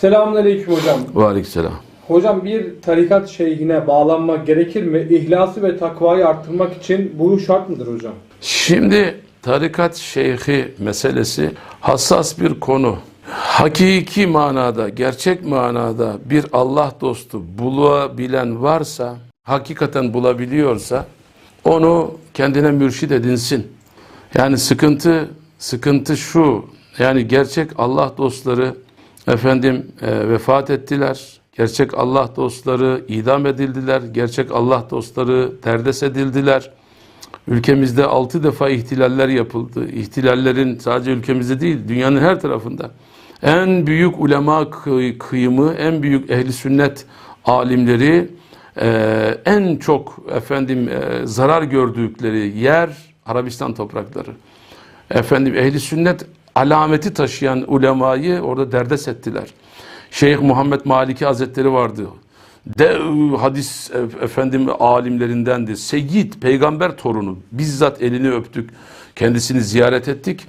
Selamünaleyküm hocam. Ve aleykümselam. Hocam bir tarikat şeyhine bağlanmak gerekir mi? İhlası ve takvayı arttırmak için bu şart mıdır hocam? Şimdi tarikat şeyhi meselesi hassas bir konu. Hakiki manada, gerçek manada bir Allah dostu bulabilen varsa, hakikaten bulabiliyorsa onu kendine mürşit edinsin. Yani sıkıntı sıkıntı şu. Yani gerçek Allah dostları efendim e, vefat ettiler. Gerçek Allah dostları idam edildiler. Gerçek Allah dostları derdest edildiler. Ülkemizde altı defa ihtilaller yapıldı. İhtilallerin sadece ülkemizde değil, dünyanın her tarafında. En büyük ulema kıy- kıyımı, en büyük ehli sünnet alimleri e, en çok efendim e, zarar gördükleri yer Arabistan toprakları. Efendim ehli sünnet alameti taşıyan ulemayı orada derdest ettiler. Şeyh Muhammed Maliki Hazretleri vardı. Dev hadis efendim alimlerindendi. Seyyid peygamber torunu. Bizzat elini öptük. Kendisini ziyaret ettik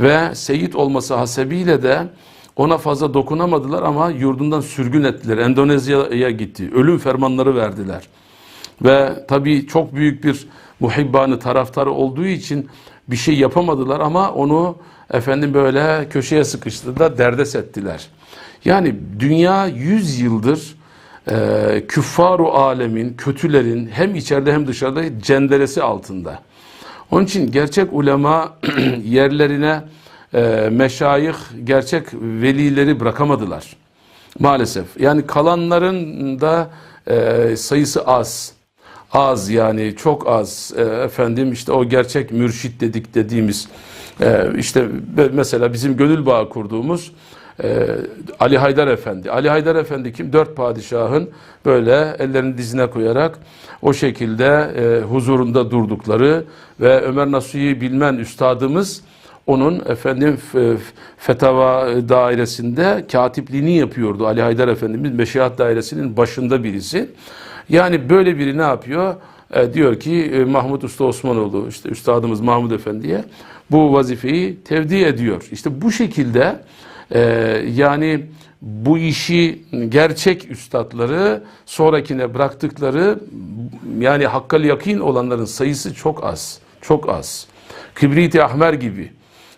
ve Seyyid olması hasebiyle de ona fazla dokunamadılar ama yurdundan sürgün ettiler. Endonezya'ya gitti. Ölüm fermanları verdiler. Ve tabii çok büyük bir muhibbanı taraftarı olduğu için bir şey yapamadılar ama onu efendim böyle köşeye sıkıştırdılar, derdest ettiler. Yani dünya 100 yıldır e, küffaru alemin, kötülerin hem içeride hem dışarıda cenderesi altında. Onun için gerçek ulema yerlerine e, meşayih, gerçek velileri bırakamadılar. Maalesef. Yani kalanların da e, sayısı az. Az yani çok az. E, efendim işte o gerçek mürşit dedik dediğimiz işte be- mesela bizim gönül bağı kurduğumuz e, Ali Haydar Efendi. Ali Haydar Efendi kim? Dört padişahın böyle ellerini dizine koyarak o şekilde e, huzurunda durdukları ve Ömer Nasuhi Bilmen üstadımız onun efendim f- fetava dairesinde katipliğini yapıyordu. Ali Haydar Efendimiz Meşihat dairesinin başında birisi. Yani böyle biri ne yapıyor? E, diyor ki e, Mahmut Usta Osmanoğlu işte üstadımız Mahmud Efendi'ye bu vazifeyi tevdi ediyor. İşte bu şekilde e, yani bu işi gerçek üstadları sonrakine bıraktıkları yani hakkal yakin olanların sayısı çok az. Çok az. Kibrit-i Ahmer gibi.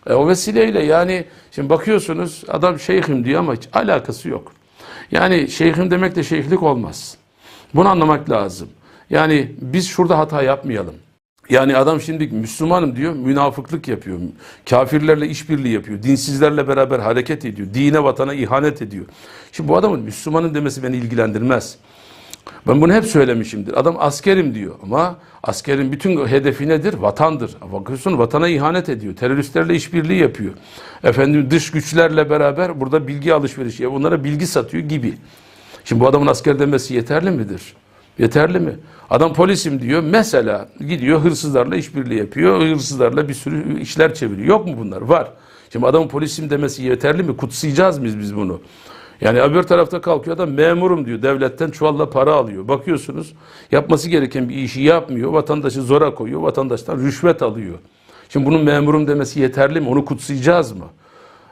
E, o vesileyle yani şimdi bakıyorsunuz adam şeyhim diyor ama hiç alakası yok. Yani şeyhim demek de şeyhlik olmaz. Bunu anlamak lazım. Yani biz şurada hata yapmayalım. Yani adam şimdi Müslümanım diyor, münafıklık yapıyor. Kafirlerle işbirliği yapıyor. Dinsizlerle beraber hareket ediyor. Dine, vatana ihanet ediyor. Şimdi bu adamın Müslümanım demesi beni ilgilendirmez. Ben bunu hep söylemişimdir. Adam askerim diyor ama askerin bütün hedefi nedir? Vatandır. Bakıyorsun vatana ihanet ediyor. Teröristlerle işbirliği yapıyor. Efendim dış güçlerle beraber burada bilgi alışverişi. Onlara bilgi satıyor gibi. Şimdi bu adamın asker demesi yeterli midir? Yeterli mi? Adam polisim diyor. Mesela gidiyor hırsızlarla işbirliği yapıyor. Hırsızlarla bir sürü işler çeviriyor. Yok mu bunlar? Var. Şimdi adamın polisim demesi yeterli mi? Kutsayacağız mıyız biz bunu? Yani öbür tarafta kalkıyor adam memurum diyor. Devletten çuvalla para alıyor. Bakıyorsunuz yapması gereken bir işi yapmıyor. Vatandaşı zora koyuyor. Vatandaştan rüşvet alıyor. Şimdi bunun memurum demesi yeterli mi? Onu kutsayacağız mı?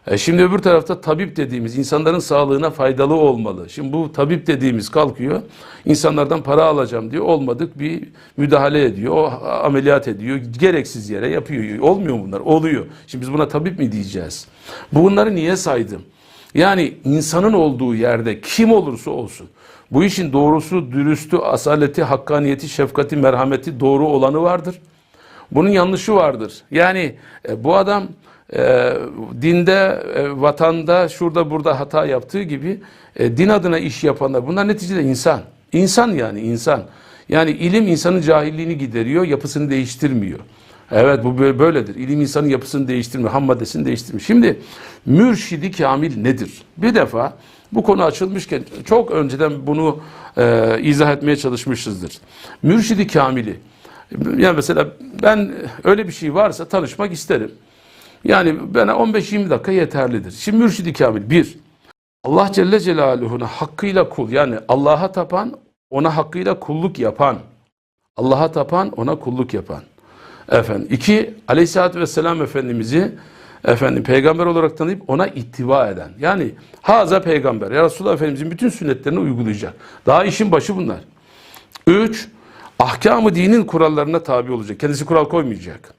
E şimdi öbür tarafta tabip dediğimiz insanların sağlığına faydalı olmalı. Şimdi bu tabip dediğimiz kalkıyor. insanlardan para alacağım diyor. Olmadık bir müdahale ediyor. O ameliyat ediyor. Gereksiz yere yapıyor. Olmuyor mu bunlar? Oluyor. Şimdi biz buna tabip mi diyeceğiz? Bunları niye saydım? Yani insanın olduğu yerde kim olursa olsun bu işin doğrusu, dürüstü, asaleti, hakkaniyeti, şefkati, merhameti doğru olanı vardır. Bunun yanlışı vardır. Yani e, bu adam e, dinde, e, vatanda, şurada burada hata yaptığı gibi e, din adına iş yapanlar bunlar neticede insan. İnsan yani insan. Yani ilim insanın cahilliğini gideriyor, yapısını değiştirmiyor. Evet bu bö- böyledir. İlim insanın yapısını değiştirmiyor, ham maddesini değiştirmiyor. Şimdi mürşidi kamil nedir? Bir defa bu konu açılmışken çok önceden bunu e, izah etmeye çalışmışızdır. Mürşidi kamili. Yani mesela ben öyle bir şey varsa tanışmak isterim. Yani bana 15-20 dakika yeterlidir. Şimdi mürşidi kamil bir, Allah Celle Celaluhu'na hakkıyla kul yani Allah'a tapan, ona hakkıyla kulluk yapan. Allah'a tapan, ona kulluk yapan. Efendim. iki, Aleyhisselatü Vesselam Efendimiz'i efendim peygamber olarak tanıyıp ona ittiba eden. Yani haza peygamber. Ya Resulullah Efendimizin bütün sünnetlerini uygulayacak. Daha işin başı bunlar. Üç, ahkamı dinin kurallarına tabi olacak. Kendisi kural koymayacak.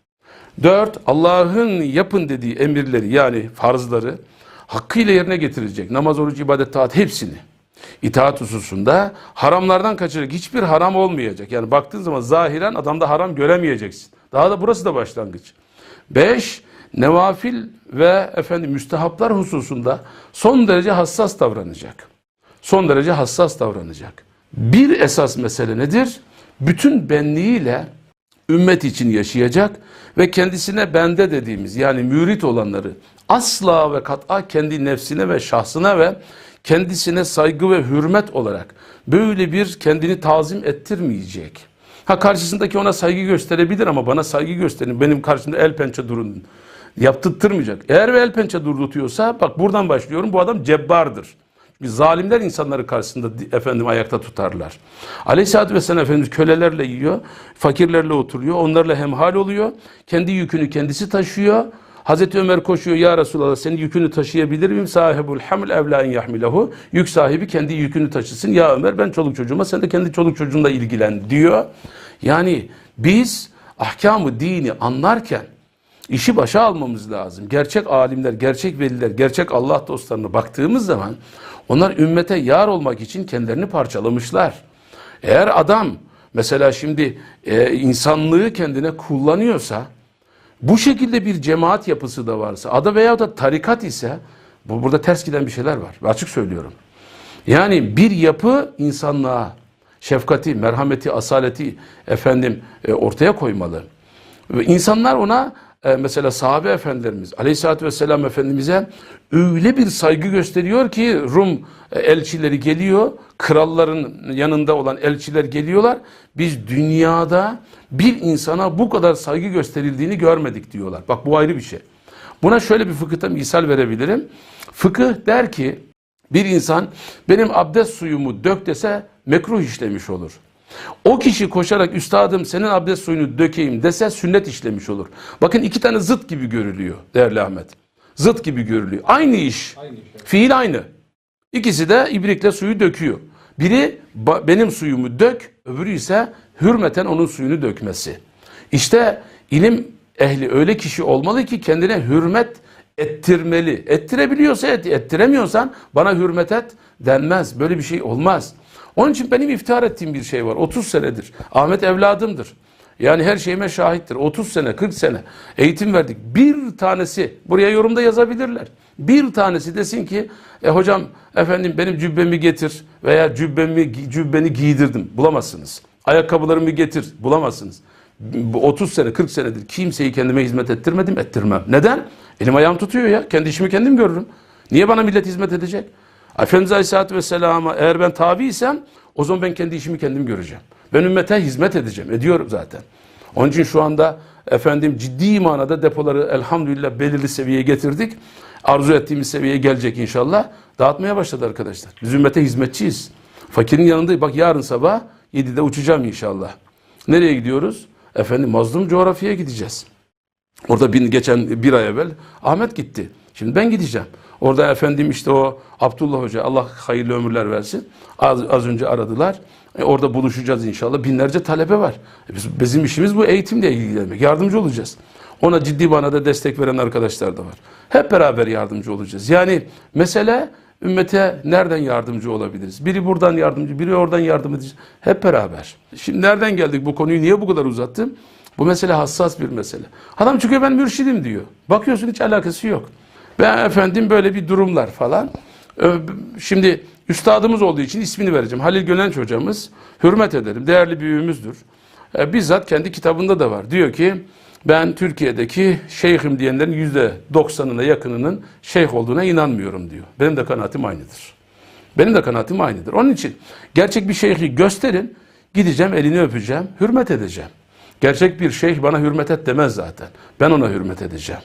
Dört, Allah'ın yapın dediği emirleri yani farzları hakkıyla yerine getirecek. Namaz, oruç, ibadet, taat hepsini. İtaat hususunda haramlardan kaçıracak. Hiçbir haram olmayacak. Yani baktığın zaman zahiren adamda haram göremeyeceksin. Daha da burası da başlangıç. Beş, nevafil ve efendim müstehaplar hususunda son derece hassas davranacak. Son derece hassas davranacak. Bir esas mesele nedir? Bütün benliğiyle ümmet için yaşayacak ve kendisine bende dediğimiz yani mürit olanları asla ve kat'a kendi nefsine ve şahsına ve kendisine saygı ve hürmet olarak böyle bir kendini tazim ettirmeyecek. Ha karşısındaki ona saygı gösterebilir ama bana saygı gösterin. Benim karşımda el pençe durun. Yaptırtmayacak. Eğer ve el pençe durdutuyorsa bak buradan başlıyorum bu adam cebbardır. Zalimler insanları karşısında efendim ayakta tutarlar. Aleyhisselatü Vesselam Efendimiz kölelerle yiyor, fakirlerle oturuyor, onlarla hemhal oluyor. Kendi yükünü kendisi taşıyor. Hazreti Ömer koşuyor ya Resulallah senin yükünü taşıyabilir miyim? Sahibul haml evla en yahmilehu. Yük sahibi kendi yükünü taşısın. Ya Ömer ben çoluk çocuğuma sen de kendi çoluk çocuğunla ilgilen diyor. Yani biz ahkamı dini anlarken işi başa almamız lazım. Gerçek alimler, gerçek veliler, gerçek Allah dostlarına baktığımız zaman onlar ümmete yar olmak için kendilerini parçalamışlar. Eğer adam mesela şimdi e, insanlığı kendine kullanıyorsa bu şekilde bir cemaat yapısı da varsa adı veya da tarikat ise bu burada ters giden bir şeyler var. Açık söylüyorum. Yani bir yapı insanlığa şefkati, merhameti, asaleti efendim e, ortaya koymalı. Ve insanlar ona e, mesela sahabe efendilerimiz aleyhissalatü vesselam efendimize öyle bir saygı gösteriyor ki Rum e, elçileri geliyor kralların yanında olan elçiler geliyorlar. Biz dünyada bir insana bu kadar saygı gösterildiğini görmedik diyorlar. Bak bu ayrı bir şey. Buna şöyle bir fıkıhta misal verebilirim. Fıkıh der ki bir insan benim abdest suyumu dök dese mekruh işlemiş olur. O kişi koşarak üstadım senin abdest suyunu dökeyim dese sünnet işlemiş olur. Bakın iki tane zıt gibi görülüyor değerli Ahmet. Zıt gibi görülüyor. Aynı iş. Aynı iş. Fiil aynı. İkisi de ibrikle suyu döküyor. Biri "Ba- benim suyumu dök, öbürü ise hürmeten onun suyunu dökmesi. İşte ilim ehli öyle kişi olmalı ki kendine hürmet ettirmeli. Ettirebiliyorsa et, ettiremiyorsan bana hürmet et denmez. Böyle bir şey olmaz. Onun için benim iftihar ettiğim bir şey var. 30 senedir. Ahmet evladımdır. Yani her şeyime şahittir. 30 sene, 40 sene eğitim verdik. Bir tanesi, buraya yorumda yazabilirler. Bir tanesi desin ki, e hocam efendim benim cübbemi getir veya cübbemi cübbeni giydirdim. Bulamazsınız. Ayakkabılarımı getir. Bulamazsınız. Bu 30 sene, 40 senedir kimseyi kendime hizmet ettirmedim, ettirmem. Neden? Elim ayağım tutuyor ya. Kendi işimi kendim görürüm. Niye bana millet hizmet edecek? Efendimiz Aleyhisselatü Vesselam'a eğer ben tabiysem o zaman ben kendi işimi kendim göreceğim. Ben ümmete hizmet edeceğim. Ediyorum zaten. Onun için şu anda efendim ciddi manada depoları elhamdülillah belirli seviyeye getirdik. Arzu ettiğimiz seviyeye gelecek inşallah. Dağıtmaya başladı arkadaşlar. Biz ümmete hizmetçiyiz. Fakirin yanındayız. Bak yarın sabah 7'de uçacağım inşallah. Nereye gidiyoruz? Efendim mazlum coğrafyaya gideceğiz. Orada bin, geçen bir ay evvel Ahmet gitti. Şimdi ben gideceğim. Orada efendim işte o Abdullah Hoca Allah hayırlı ömürler versin. Az, az önce aradılar. E, orada buluşacağız inşallah. Binlerce talebe var. E, biz, bizim işimiz bu eğitimle ilgilenmek. Yardımcı olacağız. Ona ciddi manada destek veren arkadaşlar da var. Hep beraber yardımcı olacağız. Yani mesele ümmete nereden yardımcı olabiliriz? Biri buradan yardımcı, biri oradan yardım edeceğiz. Hep beraber. Şimdi nereden geldik bu konuyu? Niye bu kadar uzattım? Bu mesele hassas bir mesele. Adam çıkıyor ben mürşidim diyor. Bakıyorsun hiç alakası yok. Ben efendim böyle bir durumlar falan. Şimdi üstadımız olduğu için ismini vereceğim. Halil Gönenç hocamız hürmet ederim. Değerli büyüğümüzdür. E, bizzat kendi kitabında da var. Diyor ki ben Türkiye'deki şeyhim diyenlerin yüzde doksanına yakınının şeyh olduğuna inanmıyorum diyor. Benim de kanaatim aynıdır. Benim de kanaatim aynıdır. Onun için gerçek bir şeyhi gösterin. Gideceğim elini öpeceğim. Hürmet edeceğim. Gerçek bir şeyh bana hürmet et demez zaten. Ben ona hürmet edeceğim.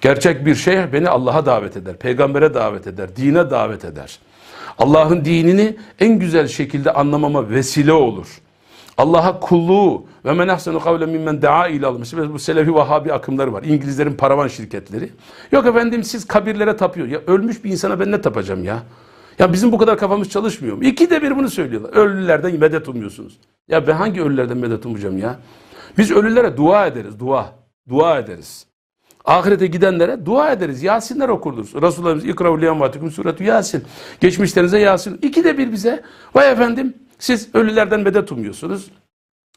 Gerçek bir şeyh beni Allah'a davet eder, peygambere davet eder, dine davet eder. Allah'ın dinini en güzel şekilde anlamama vesile olur. Allah'a kulluğu ve men ahsenu kavlen mimmen daa ila Mesela bu Selefi Vahabi akımları var. İngilizlerin paravan şirketleri. Yok efendim siz kabirlere tapıyor. Ya ölmüş bir insana ben ne tapacağım ya? Ya bizim bu kadar kafamız çalışmıyor mu? İki de bir bunu söylüyorlar. Ölülerden medet umuyorsunuz. Ya ben hangi ölülerden medet umacağım ya? Biz ölülere dua ederiz. Dua. Dua ederiz. Ahirete gidenlere dua ederiz. Yasinler okuruz. Resulullah'ımız ikrav liyan vatikum suretü Yasin. Geçmişlerinize Yasin. İki de bir bize. Vay efendim siz ölülerden medet umuyorsunuz.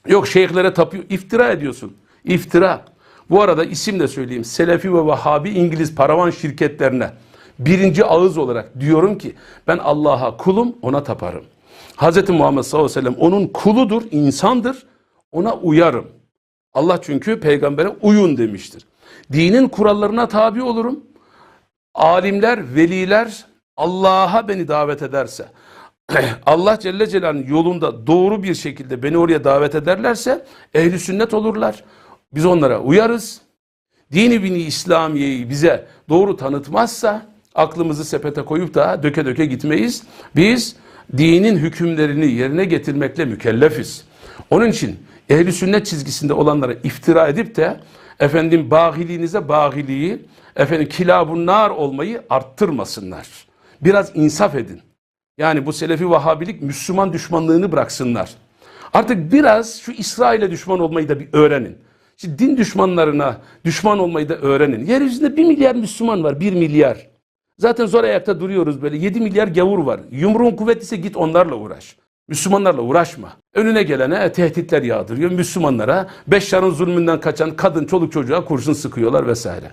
Yok şeyhlere tapıyor. İftira ediyorsun. İftira. Bu arada isim de söyleyeyim. Selefi ve Vahabi İngiliz paravan şirketlerine birinci ağız olarak diyorum ki ben Allah'a kulum ona taparım. Hz. Muhammed sallallahu aleyhi ve sellem onun kuludur, insandır. Ona uyarım. Allah çünkü peygambere uyun demiştir. Dinin kurallarına tabi olurum. Alimler, veliler Allah'a beni davet ederse, Allah Celle Celaluhu'nun yolunda doğru bir şekilde beni oraya davet ederlerse ehli sünnet olurlar. Biz onlara uyarız. Dini bini İslamiye'yi bize doğru tanıtmazsa aklımızı sepete koyup da döke döke gitmeyiz. Biz dinin hükümlerini yerine getirmekle mükellefiz. Onun için ehli sünnet çizgisinde olanlara iftira edip de efendim bağiliğinize bağiliği, efendim kilabun nar olmayı arttırmasınlar. Biraz insaf edin. Yani bu Selefi Vahabilik Müslüman düşmanlığını bıraksınlar. Artık biraz şu İsrail'e düşman olmayı da bir öğrenin. Şimdi din düşmanlarına düşman olmayı da öğrenin. Yeryüzünde bir milyar Müslüman var, bir milyar. Zaten zor ayakta duruyoruz böyle. 7 milyar gavur var. Yumruğun kuvvetliyse git onlarla uğraş. Müslümanlarla uğraşma. Önüne gelene tehditler yağdırıyor. Müslümanlara Beşşar'ın zulmünden kaçan kadın, çoluk çocuğa kurşun sıkıyorlar vesaire.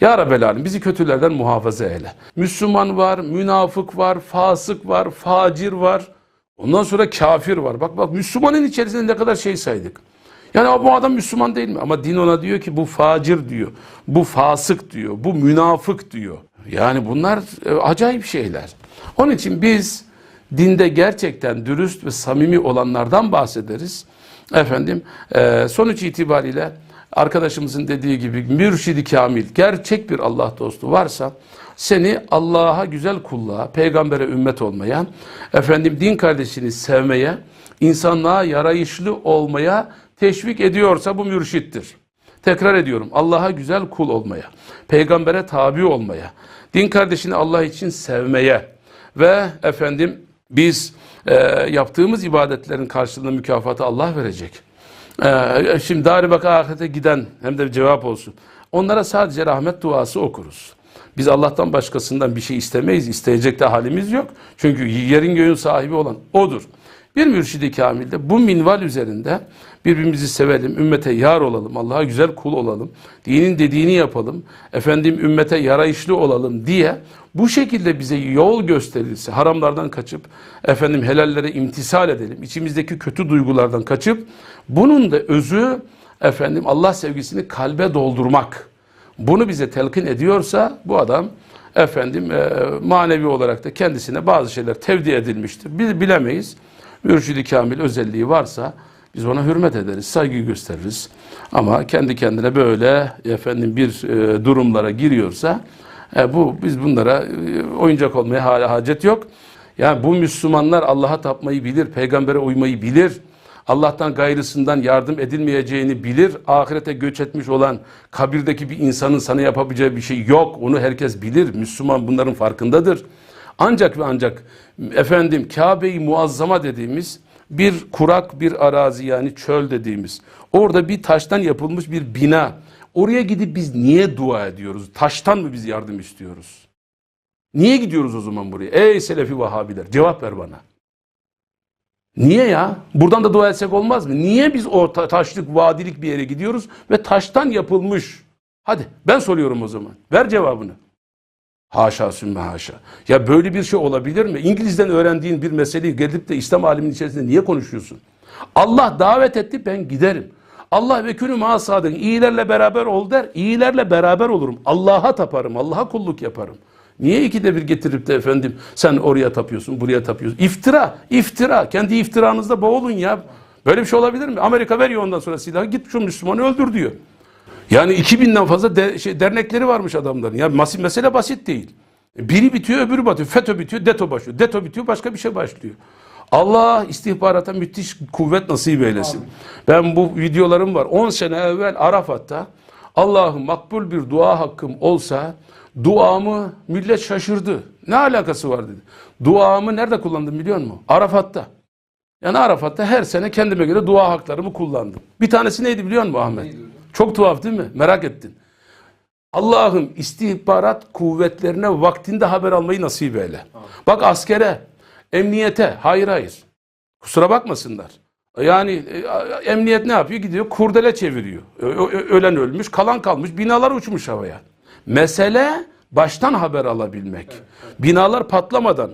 Ya Rabbel Alem bizi kötülerden muhafaza eyle. Müslüman var, münafık var, fasık var, facir var. Ondan sonra kafir var. Bak bak Müslümanın içerisinde ne kadar şey saydık. Yani bu adam Müslüman değil mi? Ama din ona diyor ki bu facir diyor. Bu fasık diyor. Bu münafık diyor. Yani bunlar e, acayip şeyler. Onun için biz dinde gerçekten dürüst ve samimi olanlardan bahsederiz. Efendim e, sonuç itibariyle arkadaşımızın dediği gibi mürşidi kamil, gerçek bir Allah dostu varsa seni Allah'a güzel kulluğa, peygambere ümmet olmaya, efendim din kardeşini sevmeye, insanlığa yarayışlı olmaya teşvik ediyorsa bu mürşittir. Tekrar ediyorum Allah'a güzel kul olmaya, peygambere tabi olmaya, din kardeşini Allah için sevmeye ve efendim biz e, yaptığımız ibadetlerin karşılığında mükafatı Allah verecek. E, şimdi dar bak ahirete giden hem de cevap olsun. Onlara sadece rahmet duası okuruz. Biz Allah'tan başkasından bir şey istemeyiz. İsteyecek de halimiz yok. Çünkü yerin göğün sahibi olan O'dur. Bir mürşidi kamilde bu minval üzerinde birbirimizi sevelim, ümmete yar olalım, Allah'a güzel kul olalım, dinin dediğini yapalım, efendim ümmete yarayışlı olalım diye bu şekilde bize yol gösterilse, haramlardan kaçıp efendim helallere imtisal edelim, içimizdeki kötü duygulardan kaçıp bunun da özü efendim Allah sevgisini kalbe doldurmak. Bunu bize telkin ediyorsa bu adam efendim e, manevi olarak da kendisine bazı şeyler tevdi edilmiştir. Biz bilemeyiz. Mürşidi kamil özelliği varsa biz ona hürmet ederiz, saygı gösteririz. Ama kendi kendine böyle efendim bir e, durumlara giriyorsa e, bu biz bunlara e, oyuncak olmaya hala hacet yok. Yani bu Müslümanlar Allah'a tapmayı bilir, peygambere uymayı bilir. Allah'tan gayrısından yardım edilmeyeceğini bilir. Ahirete göç etmiş olan kabirdeki bir insanın sana yapabileceği bir şey yok. Onu herkes bilir. Müslüman bunların farkındadır. Ancak ve ancak efendim Kabe-i Muazzama dediğimiz bir kurak bir arazi yani çöl dediğimiz. Orada bir taştan yapılmış bir bina. Oraya gidip biz niye dua ediyoruz? Taştan mı biz yardım istiyoruz? Niye gidiyoruz o zaman buraya? Ey Selefi Vahabiler cevap ver bana. Niye ya? Buradan da dua etsek olmaz mı? Niye biz o ta- taşlık, vadilik bir yere gidiyoruz ve taştan yapılmış? Hadi ben soruyorum o zaman. Ver cevabını. Haşa sümme haşa. Ya böyle bir şey olabilir mi? İngiliz'den öğrendiğin bir meseleyi gelip de İslam aleminin içerisinde niye konuşuyorsun? Allah davet etti ben giderim. Allah ve külü ma sadık. İyilerle beraber ol der. İyilerle beraber olurum. Allah'a taparım. Allah'a kulluk yaparım. Niye ikide bir getirip de efendim sen oraya tapıyorsun, buraya tapıyorsun? İftira, iftira. Kendi iftiranızda boğulun ya. Böyle bir şey olabilir mi? Amerika veriyor ondan sonra silahı. Git şu Müslümanı öldür diyor. Yani 2000'den fazla de, şey, dernekleri varmış adamların. Yani mas- mesele basit değil. Biri bitiyor öbürü batıyor. FETÖ bitiyor DETO başlıyor. DETO bitiyor başka bir şey başlıyor. Allah istihbarata müthiş kuvvet nasip eylesin. Ben bu videolarım var. 10 sene evvel Arafat'ta Allah'ım makbul bir dua hakkım olsa duamı millet şaşırdı. Ne alakası var dedi. Duamı nerede kullandım biliyor musun? Arafat'ta. Yani Arafat'ta her sene kendime göre dua haklarımı kullandım. Bir tanesi neydi biliyor musun Ahmet? Çok tuhaf değil mi? Merak ettin. Allah'ım istihbarat kuvvetlerine vaktinde haber almayı nasip eyle. Bak askere, emniyete, hayır hayır. Kusura bakmasınlar. Yani e, emniyet ne yapıyor? Gidiyor kurdele çeviriyor. Ö- ö- ölen ölmüş, kalan kalmış, binalar uçmuş havaya. Mesele baştan haber alabilmek. Binalar patlamadan.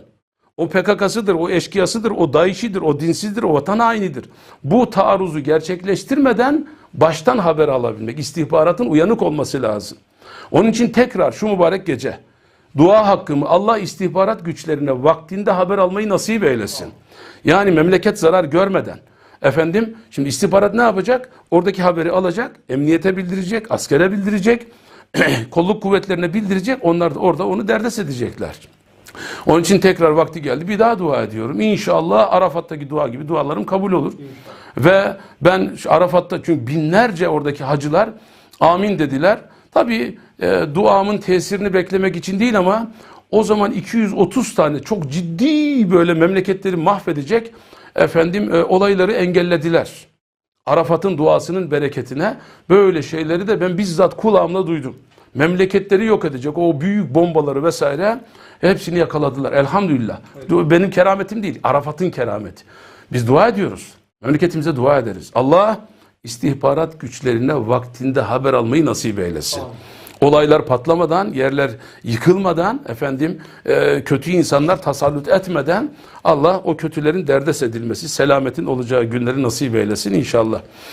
O PKK'sıdır, o eşkıyasıdır, o DAEŞ'idir, o dinsizdir, o vatan hainidir. Bu taarruzu gerçekleştirmeden baştan haber alabilmek, istihbaratın uyanık olması lazım. Onun için tekrar şu mübarek gece dua hakkımı Allah istihbarat güçlerine vaktinde haber almayı nasip eylesin. Yani memleket zarar görmeden. Efendim şimdi istihbarat ne yapacak? Oradaki haberi alacak, emniyete bildirecek, askere bildirecek, kolluk kuvvetlerine bildirecek. Onlar da orada onu derdest edecekler. Onun için tekrar vakti geldi. Bir daha dua ediyorum. İnşallah Arafat'taki dua gibi dualarım kabul olur. Ve ben Arafat'ta çünkü binlerce oradaki hacılar amin dediler. Tabii e, duamın tesirini beklemek için değil ama o zaman 230 tane çok ciddi böyle memleketleri mahvedecek efendim e, olayları engellediler. Arafat'ın duasının bereketine böyle şeyleri de ben bizzat kulağımla duydum. Memleketleri yok edecek o büyük bombaları vesaire hepsini yakaladılar elhamdülillah. Du- Benim kerametim değil Arafat'ın kerameti. Biz dua ediyoruz. Memleketimize dua ederiz. Allah istihbarat güçlerine vaktinde haber almayı nasip eylesin. Olaylar patlamadan, yerler yıkılmadan, efendim e, kötü insanlar tasallut etmeden Allah o kötülerin derdest edilmesi, selametin olacağı günleri nasip eylesin inşallah.